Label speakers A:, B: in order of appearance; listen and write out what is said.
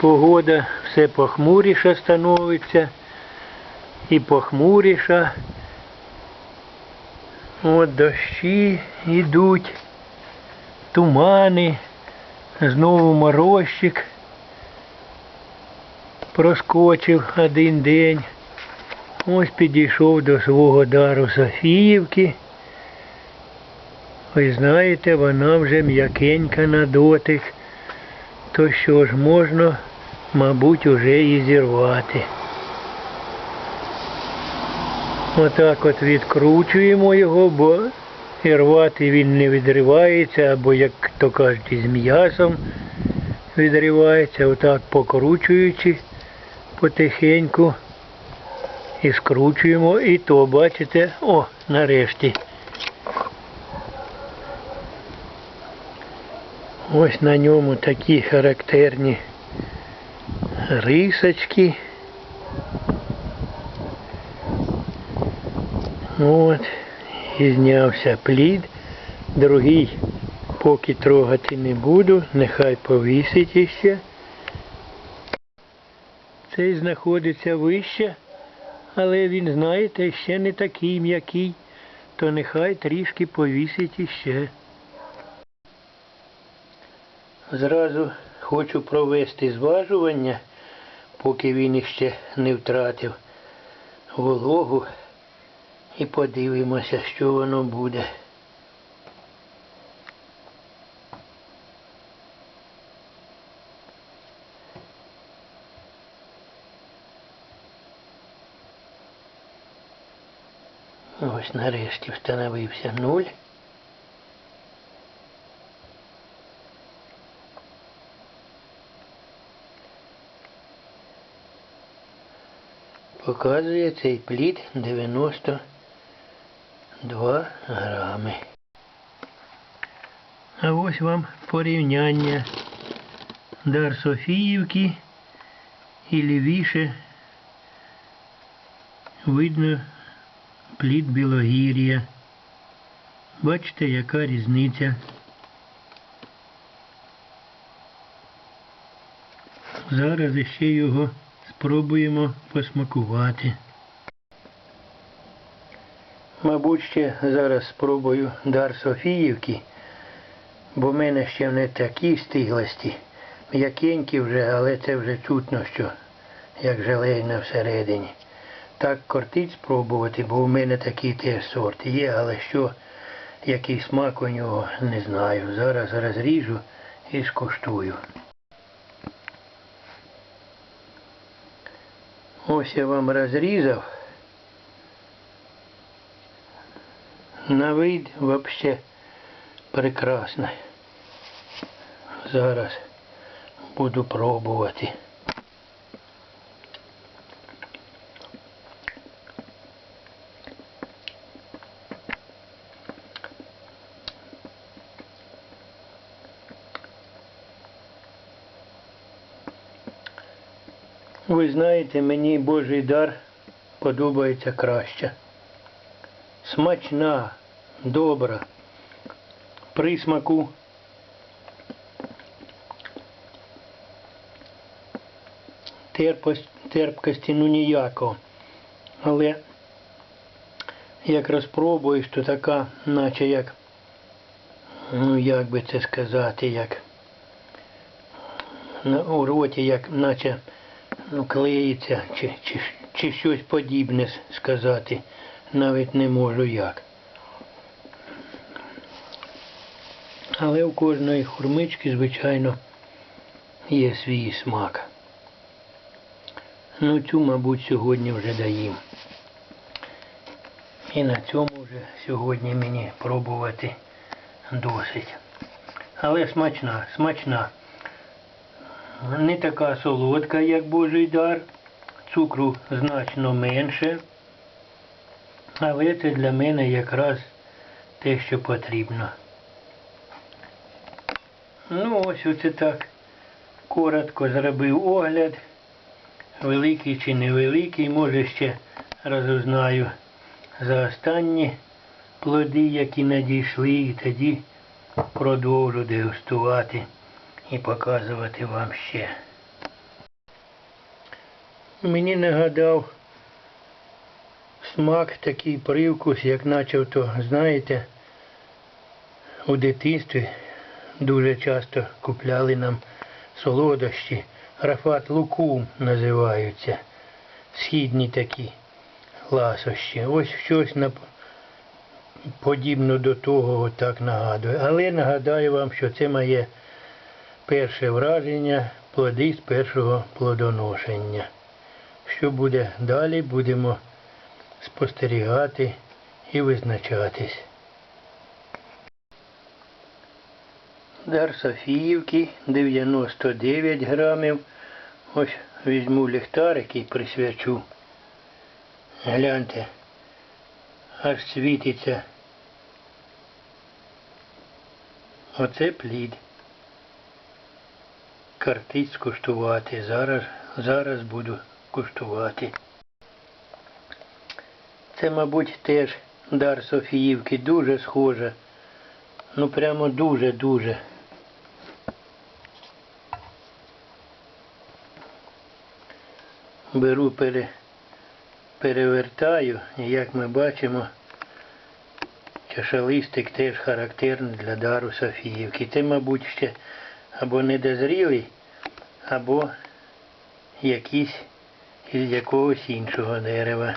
A: Погода все похмуріша становиться. І похмуріша. От дощі йдуть, тумани, знову морозчик проскочив один день. Ось підійшов до свого дару Софіївки. Ви знаєте, вона вже м'якенька на дотик. То що ж можна, мабуть, уже і зірвати. Отак от відкручуємо його, бо і рвати він не відривається, або, як то кажуть, із м'ясом відривається, отак покручуючи потихеньку. І скручуємо, і то, бачите, о, нарешті. Ось на ньому такі характерні рисочки. От, і знявся плід. Другий поки трогати не буду, нехай повісить іще. Цей знаходиться вище, але він, знаєте, ще не такий м'який, то нехай трішки повісить іще. Зразу хочу провести зважування, поки він іще не втратив вологу. І подивимося, що воно буде. Ось нарешті встановився нуль. Показує цей плід 92 грами. А ось вам порівняння дар Софіївки і лівіше видно плід Білогір'я. Бачите, яка різниця. Зараз іще його спробуємо посмакувати. Мабуть, ще зараз спробую дар Софіївки, бо в мене ще не такі стиглості. М'якенькі вже, але це вже чутно, що як желейна всередині. Так кортить спробувати, бо в мене такий теж сорт є, але що, який смак у нього, не знаю. Зараз розріжу і скуштую. Ось я вам розрізав. На вид вообще прекрасно. Зараз буду пробувати. Ви знаєте, мені Божий дар подобається краще. Смачна, добра, присмаку. Терпость, терпкості ну ніякого. Але як розпробуєш, то така, наче як, ну як би це сказати, як на- у роті, як наче ну, клеїться, чи, чи, чи щось подібне сказати. Навіть не можу як. Але у кожної хурмички, звичайно, є свій смак. Ну цю, мабуть, сьогодні вже доїм. І на цьому вже сьогодні мені пробувати досить. Але смачна, смачна. Не така солодка, як Божий дар. Цукру значно менше. Але це для мене якраз те, що потрібно. Ну, ось оце так коротко зробив огляд. Великий чи невеликий, може ще розузнаю за останні плоди, які надійшли, і тоді продовжу дегустувати і показувати вам ще. мені нагадав смак, такий привкус, як наче то, знаєте, у дитинстві дуже часто купляли нам солодощі. Рафат лукум називаються. Східні такі ласощі. Ось щось на подібно до того отак нагадує. Але нагадаю вам, що це моє перше враження, плоди з першого плодоношення. Що буде далі, будемо спостерігати і визначатись. Дар Софіївки 99 грамів. Ось візьму ліхтарик і присвячу. Гляньте, аж світиться. Оце плід. Картить скуштувати. Зараз, зараз буду куштувати. Це, мабуть, теж дар Софіївки дуже схоже. Ну прямо дуже-дуже. Беру, пере, перевертаю, і як ми бачимо, чашалистик теж характерний для дару Софіївки. Це, мабуть, ще або недозрілий, або якийсь із якогось іншого дерева.